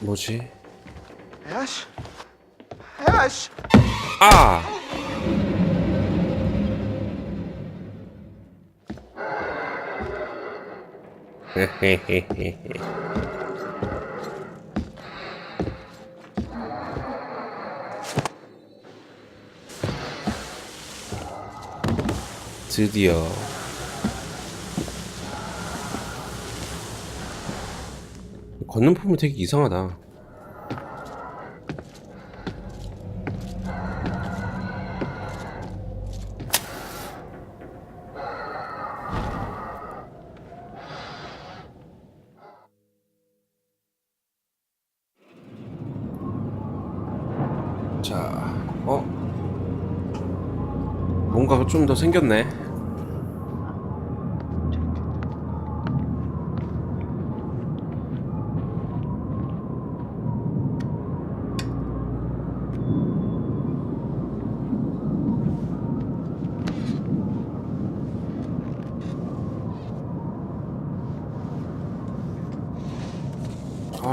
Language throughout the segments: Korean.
뭐지? Ash? Ash! 아! 드디어 걷는 폼이 되게 이상하다. 자, 어? 뭔가 좀 더 생겼네.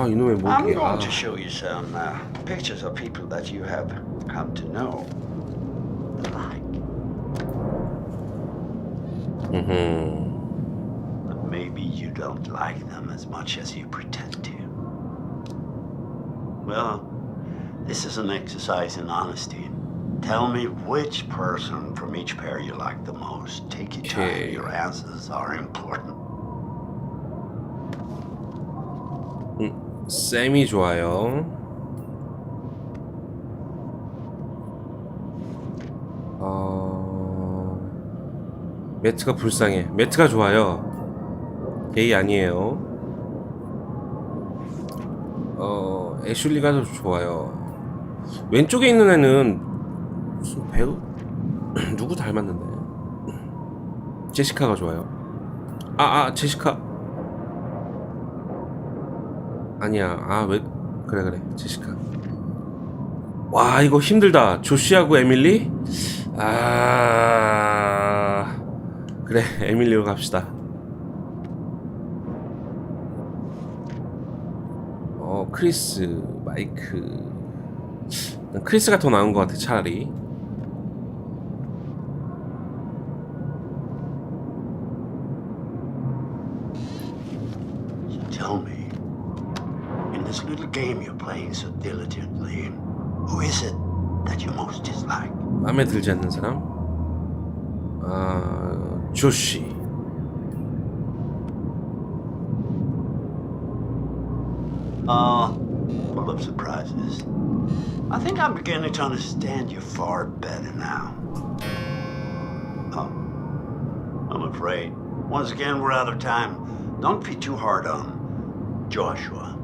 아, 이놈의 I'm 목이. going 아. to show you some uh, pictures of people that you have come to know. Like, 음흠. but maybe you don't like them as much as you pretend to. Well, this is an exercise in honesty. Tell me which person from each pair you like the most. Take your time. Okay. Your answers are important. 쌤이 좋아요. 어... 매트가 불쌍해. 매트가 좋아요. 게이 아니에요. 어, 애슐리가 더 좋아요. 왼쪽에 있는 애는 무슨 배우 누구 닮았는데? 제시카가 좋아요. 아, 아, 제시카. 아니야. 아, 왜 그래 그래. 제시카. 와, 이거 힘들다. 조시하고 에밀리? 아. 그래. 에밀리로 갑시다. 어, 크리스, 마이크. 난 크리스가 더 나은 것 같아, 차라리. who is it that you most dislike? 마음에 들지 않는 사람? 아, 조시. Uh, full of surprises. I think I'm beginning to understand you far better now. Oh, I'm afraid. Once again, we're out of time. Don't be too hard on Joshua.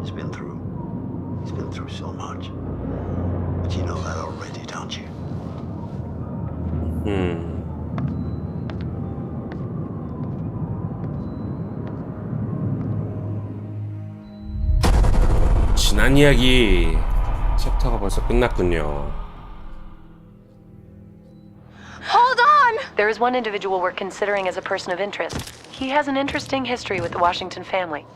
He's been through. He's been through so much. But you know that already, don't you? 음. 지난 이야기 챕터가 벌써 끝났군요. Hold on! There is one individual we're considering as a person of interest. He has an interesting history with the Washington family.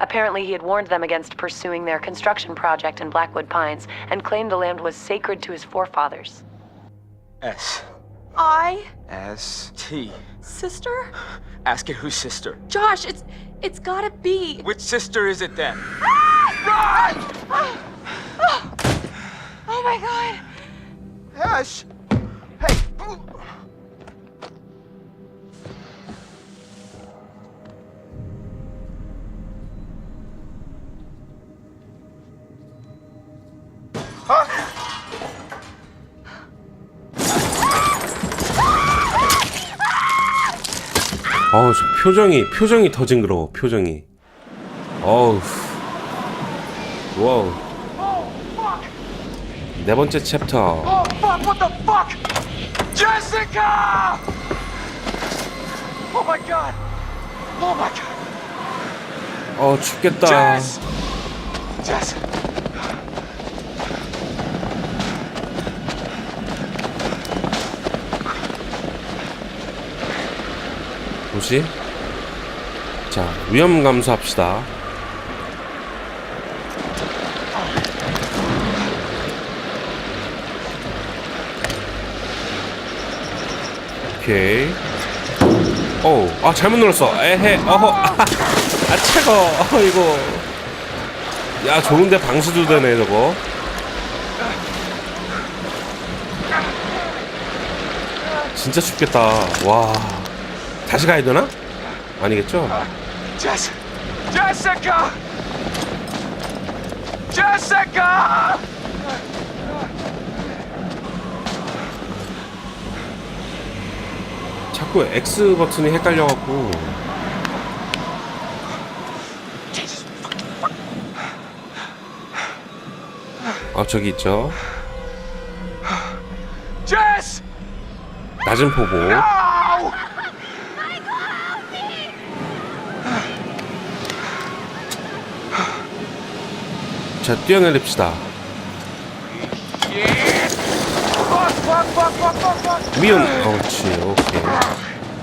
Apparently, he had warned them against pursuing their construction project in Blackwood Pines and claimed the land was sacred to his forefathers. S. I, S. T. sister? Ask it whose sister. Josh, it's it's gotta be. Which sister is it then? Ah! Ah! Oh my god. Ash! Hey! 어우, 저 표정이, 표정이 더 징그러워, 표정이. 어우. 와우. 네 번째 챕터. Oh? Jessica! Oh my god! Oh my god! 어. Jess! Jess! 없이 자 위험 감수합시다. 오케이. 어우 아 잘못 눌렀어. 에헤 어허. 아, 아 최고. 어 이거 야 좋은데 방수도 되네 저거. 진짜 춥겠다. 와. 다시 가야 되나? 아니겠죠? Jess! Jessica! Jessica! 자꾸 X 버튼이 헷갈려갖고. 아 저기 있죠. 낮은 포보. 자 뛰어내립시다. 어, 그렇지. 오케이.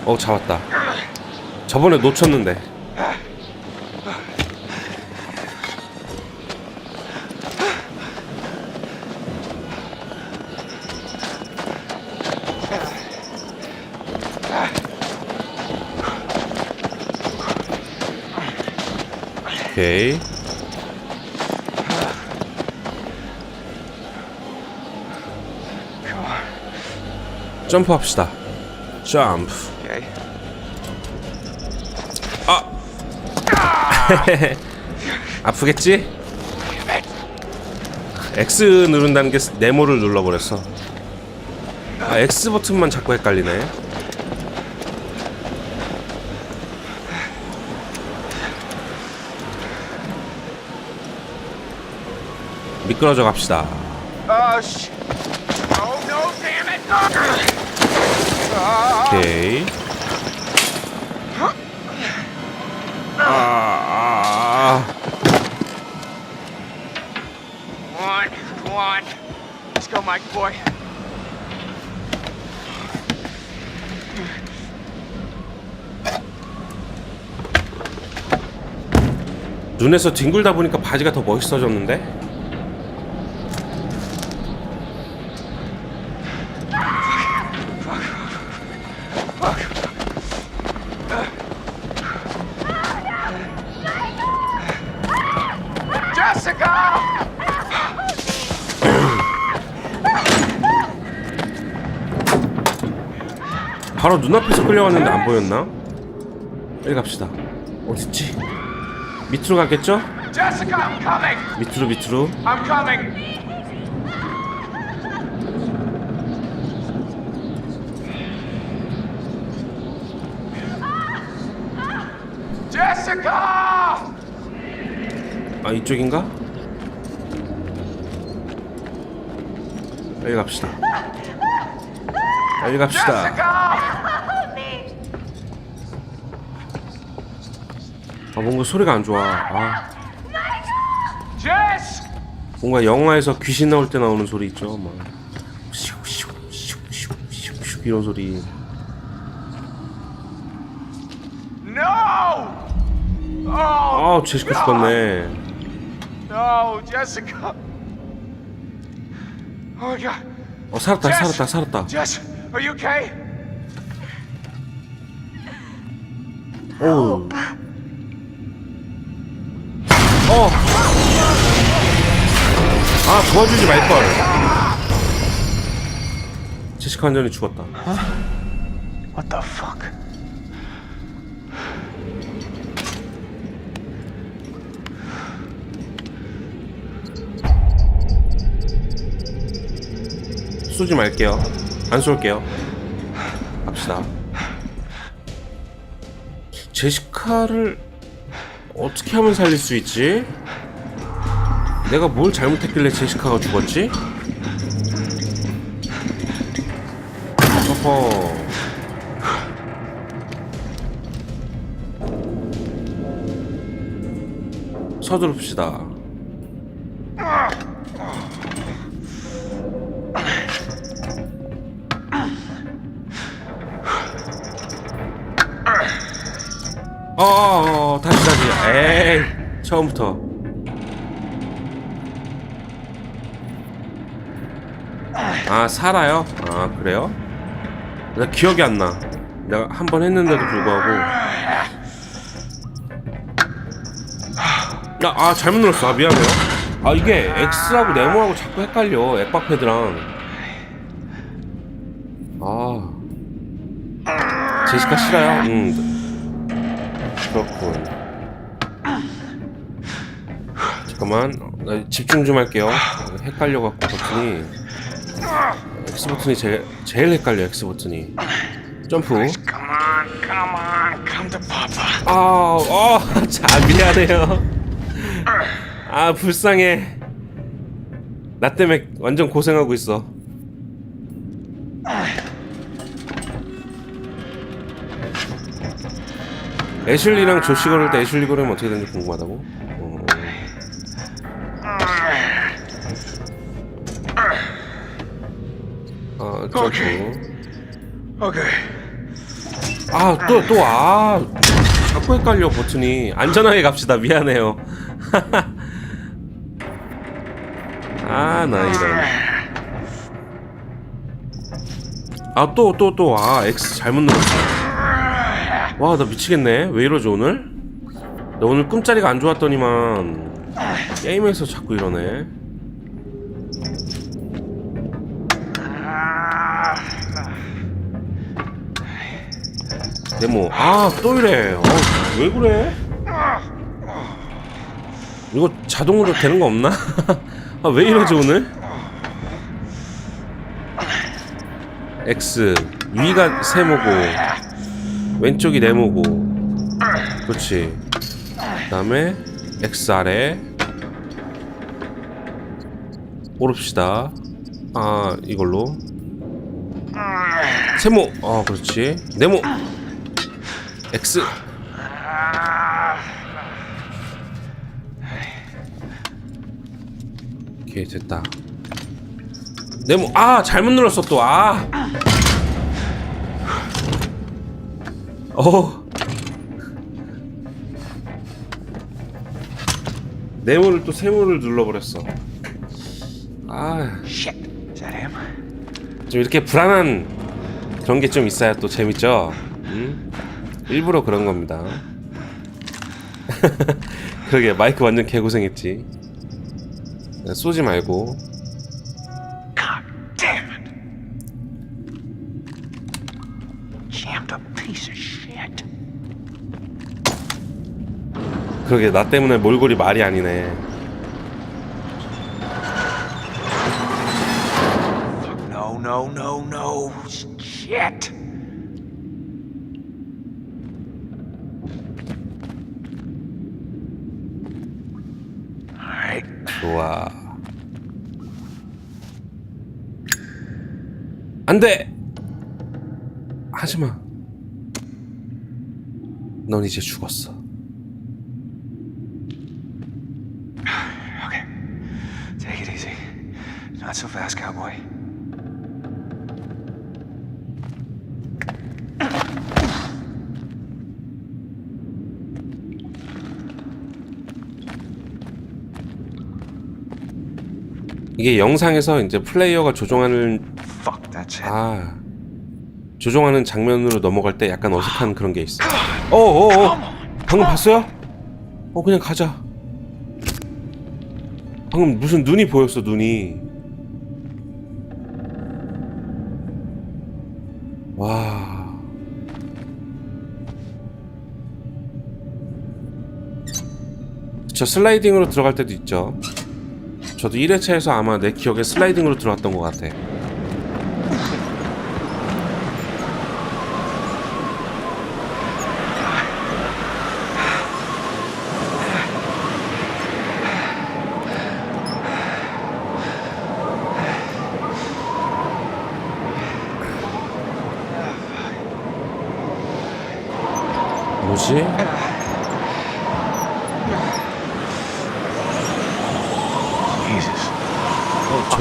어 잡았다. 저번에 놓쳤는데. 오케이. 점프합시다. 점프. Okay. 아프겠지? X 누른다는 게 네모를 눌러버렸어. 아, X 버튼만 자꾸 헷갈리네. 미끄러져 갑시다. Shit. Oh, no, damn it! 오케이. 아, 아. 눈에서 뒹굴다 보니까 바지가 더 멋있어졌는데? 끌려왔는데 안 보였나? 빨리 갑시다. 어딨지? 밑으로 coming! 밑으로 밑으로. 아 이쪽인가? 빨리 갑시다. 빨리 갑시다. Jessica! 아 뭔가 소리가 안 좋아. 아! 뭔가 영화에서 귀신 나올 때 나오는 소리 있죠. 막 이런 소리. No! Oh! 아 제시카 죽었네. No, Jessica! Oh my god. 어 살았다! 살았다 살았다. Jess, are you okay? 오. 도와주지 말 걸. 제시카 완전히 죽었다. What the fuck? 쏘지 말게요. 안 쏠게요. 갑시다. 제시카를 어떻게 하면 살릴 수 있지? 내가 뭘 잘못했길래 제시카가 죽었지? 어허. 서두릅시다. 어, 어, 어, 다시 다시. 에이, 처음부터. 아, 살아요? 아, 그래요? 나 기억이 안 나. 내가 한 번 했는데도 불구하고. 아, 아 잘못 눌렀어. 아 미안해요. 아 이게 X하고 네모하고 자꾸 헷갈려. 액박패드랑. 아. 제시카 싫어요? 응. 그렇군. 잠깐만. 나 집중 좀 할게요. 헷갈려 갖고 버튼이. X 버튼이 제일 제일 헷갈려. X 버튼이. 점프. Come on, come on, come to Papa. 아, 어, 자 미안해요. 아 불쌍해. 나 때문에 완전 고생하고 있어. 애슐리랑 조시 걸을 때 애슐리 걸으면 어떻게 되는지 궁금하다고? 어. 아, 점프. Okay. 아, 또, 또, 아. 자꾸 헷갈려, 버튼이. 안전하게 갑시다. 미안해요. 아, 나 이런. 아, 또, 또, 또. 아, X 잘못 눌렀어. 와, 나 미치겠네. 왜 이러지, 오늘? 나 오늘 꿈자리가 안 좋았더니만. 게임에서 자꾸 이러네. 데모. 아또 이래 어, 왜 그래? 이거 자동으로 되는 거 없나? 아 왜 이러지 오늘? X 위가 세모고 왼쪽이 네모고. 그렇지. 그 다음에 X 아래. 오릅시다. 아 이걸로. 세모. 어 그렇지. 네모 X 오케이 됐다 네모 아 잘못 눌렀어 또아 어 네모를 또 세모를 눌러버렸어 아 Shit. Is that him? 좀 이렇게 불안한 그런 게 좀 있어야 또 재밌죠. 음? 일부러 그런 겁니다. 그러게 마이크 완전 개고생했지. 쏘지 말고. 그러게 나 때문에 몰골이 말이 아니네. No, no, no, no. Shit. 좋아. 안 돼. 하지 마. 넌 이제 죽었어. Okay. Take it easy. Not so fast, cowboy. 이게 영상에서 이제 플레이어가 조종하는 Fuck, that's it. 아 조종하는 장면으로 넘어갈 때 약간 어색한 그런 게 있어. 어어어 방금 봤어요? 어 그냥 가자. 방금 무슨 눈이 보였어 눈이. 와. 저 슬라이딩으로 들어갈 때도 있죠. 저도 1회차에서 아마 내 기억에 슬라이딩으로 들어왔던 것 같아.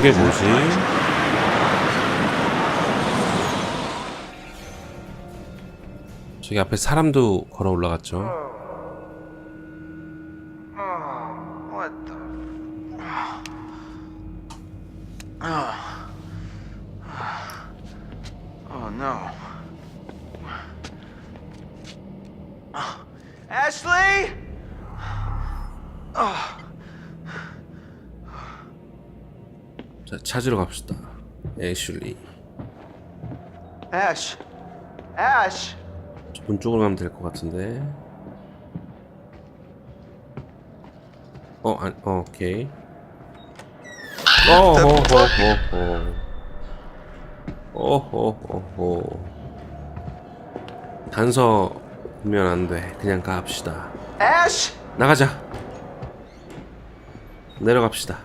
그게 뭐지? 저기 앞에 사람도 걸어 올라갔죠. 어, 어, Ashley? 어. 자 찾으러 갑시다. 애슐리. Ash. Ash. 문 쪽으로 가면 될 것 같은데. 어, 안, 어, 오케이. 어호호호호. 어호호호. 단서 보면 안 돼. 그냥 갑시다. Ash. 나가자. 내려갑시다.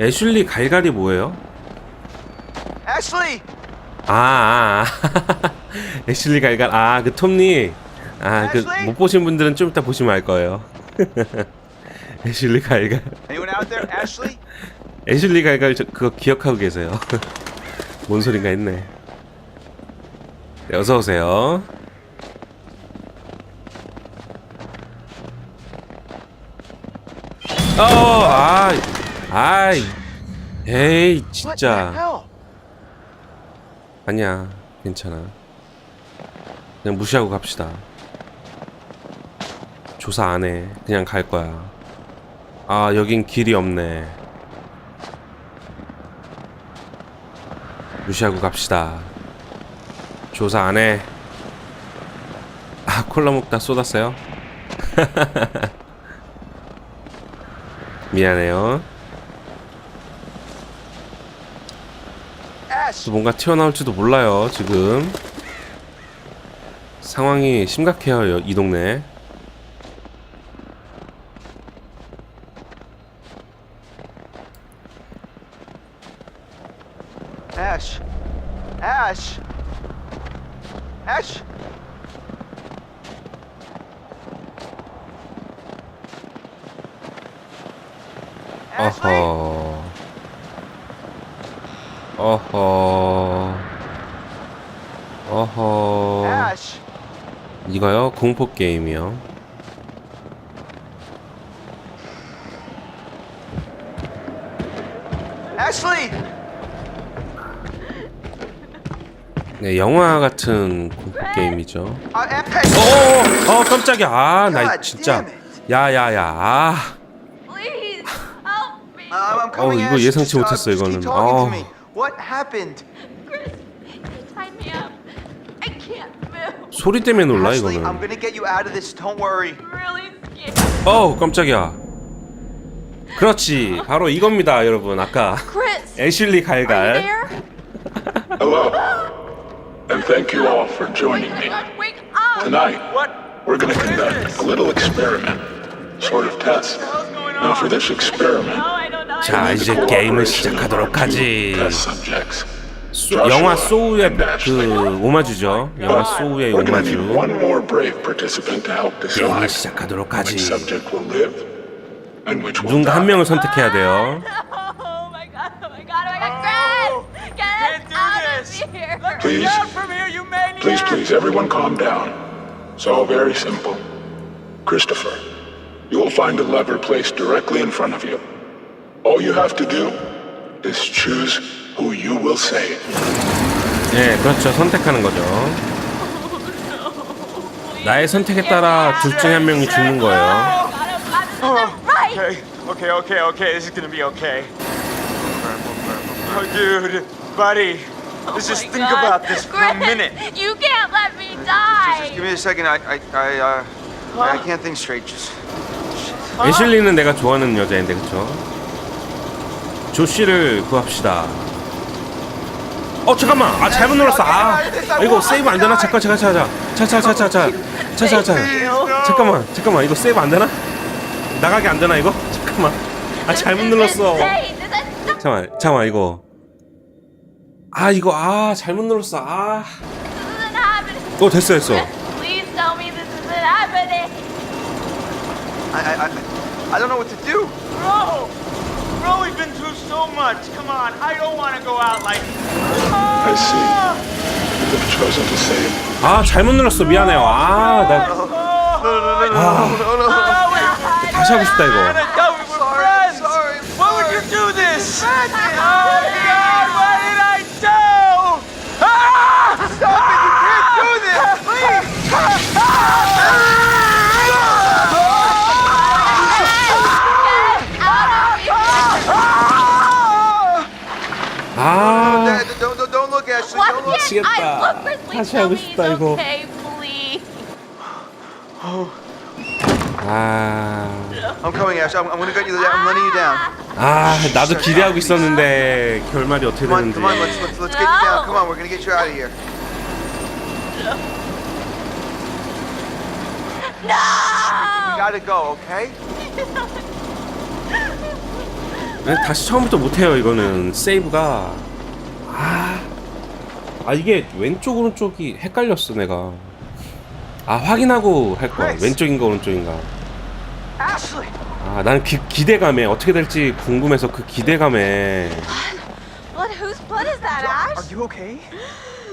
애슐리 갈갈이 뭐예요? Ashley. 아, 아, 아. 애슐리 갈갈. 아, 그 톱니. 아, 그 못 보신 분들은 좀 이따 보시면 알 거예요. 애슐리 갈갈. Anyone out there? Ashley? 애슐리 갈갈 저, 그거 기억하고 계세요. 뭔 소린가 했네. 네, 어서 오세요. 어, 아, 아이, 에이, 진짜. 아니야, 괜찮아. 그냥 무시하고 갑시다. 조사 안 해. 그냥 갈 거야. 아, 여긴 길이 없네. 무시하고 갑시다. 조사 안 해. 아, 콜라 먹다 쏟았어요? 미안해요. 또 뭔가 튀어나올지도 몰라요, 지금. 상황이 심각해요, 여- 이 동네. Ash. Ash. Ash. Ashley. 어허. 어허. 어허. Ash. 이거요? 공포 게임이요. Ashley. 네, 영화 같은 공포 게임이죠. Uh, Ash. 어, 어, 깜짝이야. 아, 나 진짜. 야야야. 아. Please help me. Uh, I'm coming, 이거. 예상치 uh, 못했어, 이거는. 어. What happened? 소리 때문에 놀라 이거는. 어우, 깜짝이야. 그렇지. 바로 이겁니다, 여러분. 아까 애슐리 갈갈. Hello, and thank you all for joining me. Tonight, we're going to conduct a little experiment, sort of test. Now, for this experiment. 자, 이제 게임을 시작하도록 하지. test subjects. 소- 영화 소우의 그 오마주죠. 영화 소우의 We're going to need 오마주. one more brave participant to help 게임을 decide 시작하도록 which 하지. subject will live and which will 누군가 한 die. 명을 선택해야 돼요. Oh my god, oh my god, oh my god, Chris! Get Can't us do out this. of here! Please, Out from here, you maniac! please, please, everyone calm down. It's all very simple. Christopher, you will find a lever placed directly in front of you. All you have to do is choose who you will save. 예, 그렇죠. 선택하는 거죠. 나의 선택에 따라 둘 중에 한 명이 죽는 거예요. Okay, okay, okay, okay. This is gonna be okay. Oh, dude, buddy. Let's just Oh think about this for a minute. You can't let me Just die! give me a second. I, I, I, uh, I can't think straight. Just. 애슐리는 내가 좋아하는 여자인데, 그쵸? 조씨를 구합시다. 어, 잠깐만! 아, 잘못 눌렀어. 아, 이거 세이브 안 되나? 잠깐, 잠깐, 잠깐. 자, 자. 자, 자, 자. 잠깐만, 잠깐만. 이거 세이브 안 되나? 나가게 안 되나, 이거? 잠깐만. 아, 잘못 눌렀어. 잠깐만, 잠깐만, 이거. 아, 이거, 아, 잘못 눌렀어. 아. 어, 됐어, 됐어. I, I, I don't know what to do. Bro! Bro, we've been through so much. Come on, I don't want to go out like. I see. You have chosen to save 아, 잘못 눌렀어. 미안해요. 아, 나 Oh, 다시 하고 싶다, 이거. Were friends. Why would you do this? 씨. Oh God, what 미치겠다. 다시 하고 싶다, 이거. 아, I'm coming, Ash. I'm, I'm gonna get you. I'm letting you down. 아, 나도 기대하고 있었는데 결말이 어떻게 Come on, 되는지. come on. Let's let's let's get you down. Come on, we're gonna get you out of here. You gotta go, okay? 네, 다시 처음부터 못해요 이거는 세이브가 아, 아 이게 왼쪽 오른쪽이 헷갈렸어 내가 아 확인하고 할 거야 왼쪽인가 오른쪽인가 Ashley! 아 나는 기, 기대감에 어떻게 될지 궁금해서 그 기대감에 What? Whose blood is that, Are Ash? you okay?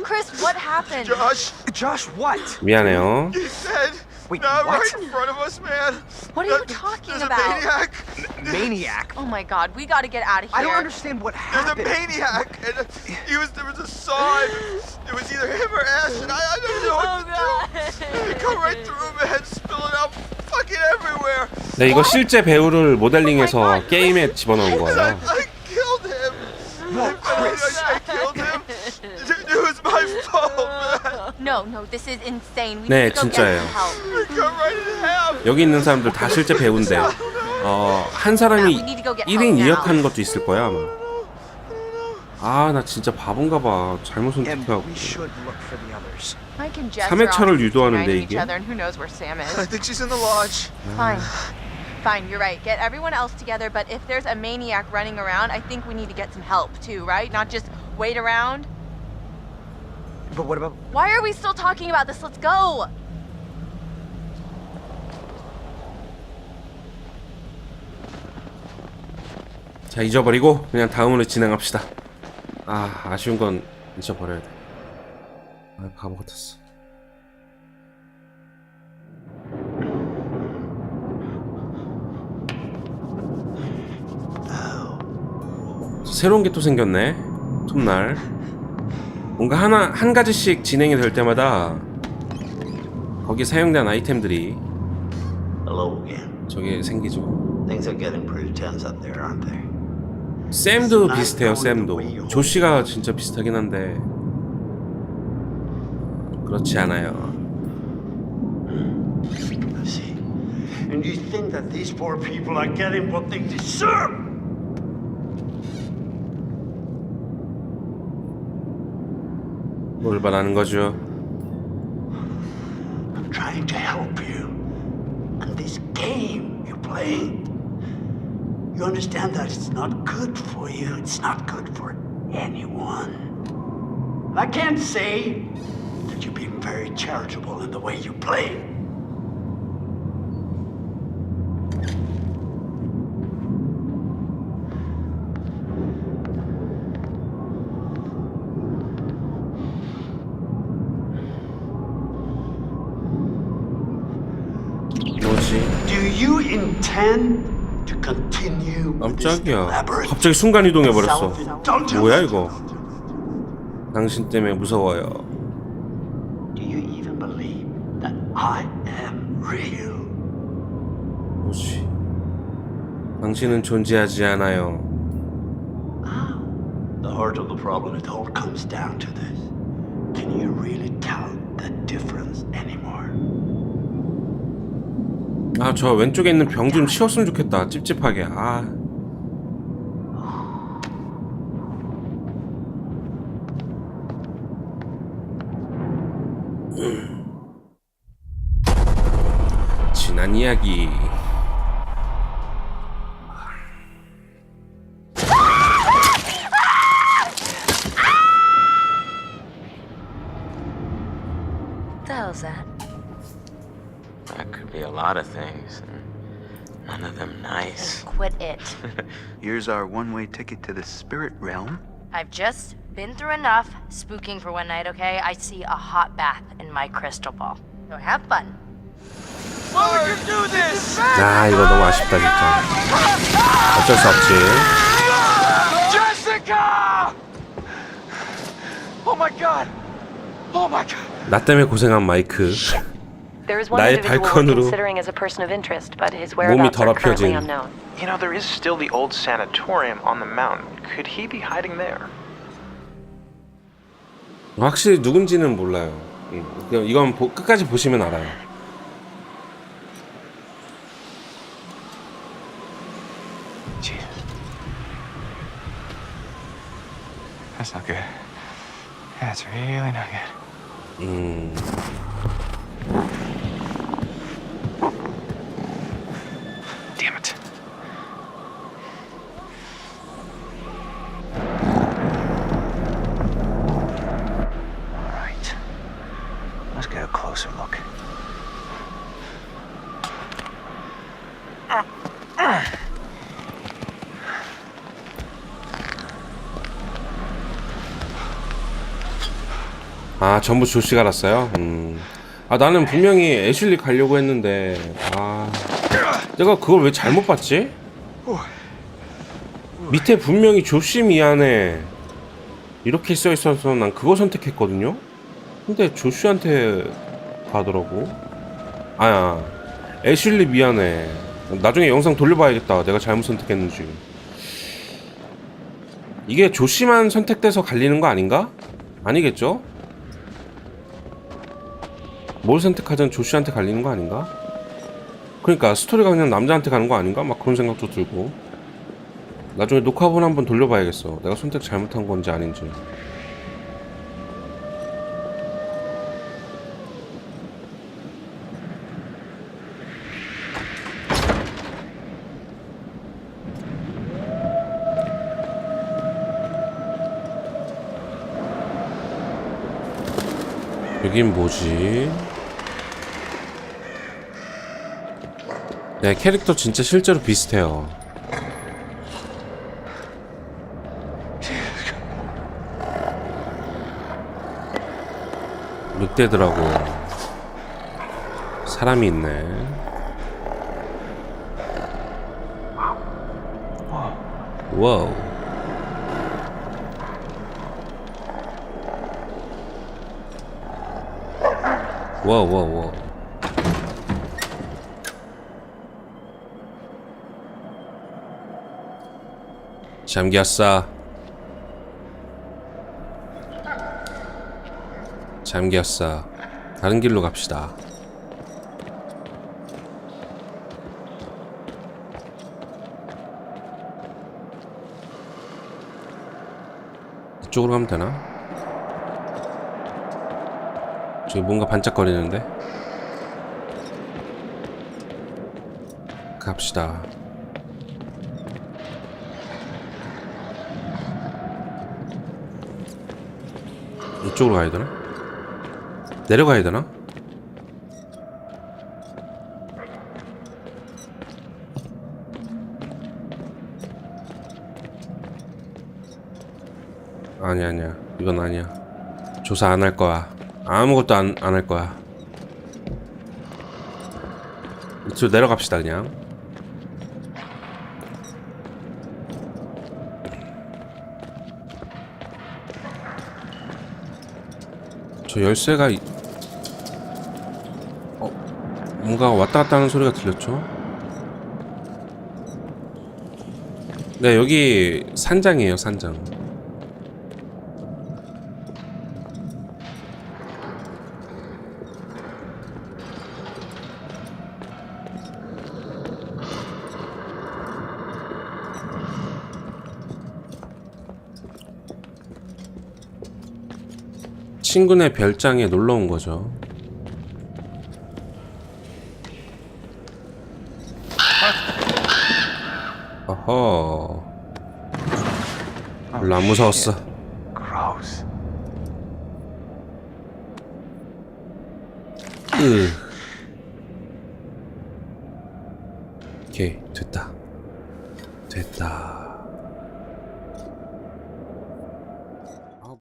Chris, what happened? Josh, Josh, what? 미안해요 he's dead. Wait, Not what? right in front of us, man. What are you talking there's about? a maniac. Maniac. Oh my god, we gotta get out of here. I don't understand what There's a happened. maniac, and uh, he was there was a sign. It was either him or Ash, and I, I don't know what Oh to do. It come right god. through my head, spilling out fucking everywhere. 네 이거 실제 배우를 모델링해서 게임에 집어넣은 And 거예요 I killed him. No, I, I, I killed him. It, it was my fault, man. No, no, this is insane. We 네, need to go 진짜예요. 여기 있는 사람들 다 실제 배우인데 어, 한 사람이 1인 2역하는 것도 있을 거야 아마 아 나 진짜 바본가 봐 잘못 선택하고 we should look for the others. Mike and Jess 삼회차를 are all 유도하는데, scaring each 이게? Fine. Fine, you're right. Get everyone else together, but if there's a maniac running around, I think we need to get some help too, right? Not just wait around. But what about Why are we still talking about this? Let's go! 자 잊어버리고 그냥 다음으로 진행합시다 아 아쉬운 건 잊어버려야 돼 아 바보 같았어 새로운 게 또 생겼네 톱날 뭔가 하나 한 가지씩 진행이 될 때마다 거기 사용된 아이템들이 Hello again. 저게 생기죠 Things are getting pretty tense up there, aren't they? 샘도 비슷해요 샘도 조씨가 진짜 비슷하긴 한데 그렇지 않아요 I see. And you think that these poor people are getting what they deserve? 뭘 바라는 거죠 I'm trying to help you. And this game you're playing, you understand that it's not good for you. It's not good for anyone. I can't say that you're being very charitable in the way you play. 깜짝이야 갑자기 순간 이동해 버렸어 self-indulgence? 뭐야 이거 당신 때문에 무서워요? 뭐지 당신은 존재하지 않아요 The heart of the problem, it all comes down to this. Can you really tell the difference 아 저 왼쪽에 있는 병 좀 치웠으면 좋겠다. 찝찝하게. 아. 지난 이야기 Quit it. Here's our one-way ticket to the spirit realm. I've just been through enough spooking for one night, okay? I see a hot bath in my crystal ball. So have fun. Why would you do this? 아 이거 너무 아쉽다 진짜 어쩔 수 없지 God! Oh my God! Oh my God! 나 때문에 고생한 마이크. There is one 나의 individual we're 발건으로 considering as a person of interest, but his 몸이 whereabouts are currently 더럽혀진. unknown. You know, there is still the old sanatorium on the mountain. Could he be hiding there? 확실히 누군지는 몰라요. 음, 그냥 이건 보- 끝까지 보시면 알아요. Jesus. That's not good. That's really not good. 음, Damn it. All right. Let's get a closer look. 아 전부 조씨가 알았어요. 음. 아 나는 분명히 애슐리 가려고 했는데 아 내가 그걸 왜 잘못 봤지? 밑에 분명히 조씨 미안해 이렇게 써 있어서 난 그거 선택했거든요. 근데 조씨한테 가더라고. 아야 애슐리 미안해. 나중에 영상 돌려봐야겠다. 내가 잘못 선택했는지. 이게 조씨만 선택돼서 갈리는 거 아닌가? 아니겠죠? 뭘 선택하든 조씨한테 갈리는 거 아닌가? 그러니까 스토리가 그냥 남자한테 가는 거 아닌가? 막 그런 생각도 들고 나중에 녹화본 한번 돌려봐야겠어 내가 선택 잘못한 건지 아닌지 여긴 뭐지? 네, 캐릭터 진짜 실제로 비슷해요. 늑대들하고 사람이 있네. 와우. 와우 와우 와우. 잠겼어. 잠겼어. 다른 길로 갑시다. 이쪽으로 가면 되나? 저기 뭔가 반짝거리는데? 갑시다. 이쪽으로 가야 되나? 내려가야 되나? 아니 아니야. 이건 아니야. 조사 안 할 거야. 아무것도 안 안 할 거야. 이쪽 내려갑시다 그냥 저 열쇠가 이- 어 뭔가 왔다 갔다 하는 소리가 들렸죠? 네 여기 산장이에요 산장 친구네 별장에 놀러 온 거죠. 어허. 별로 안 무서웠어.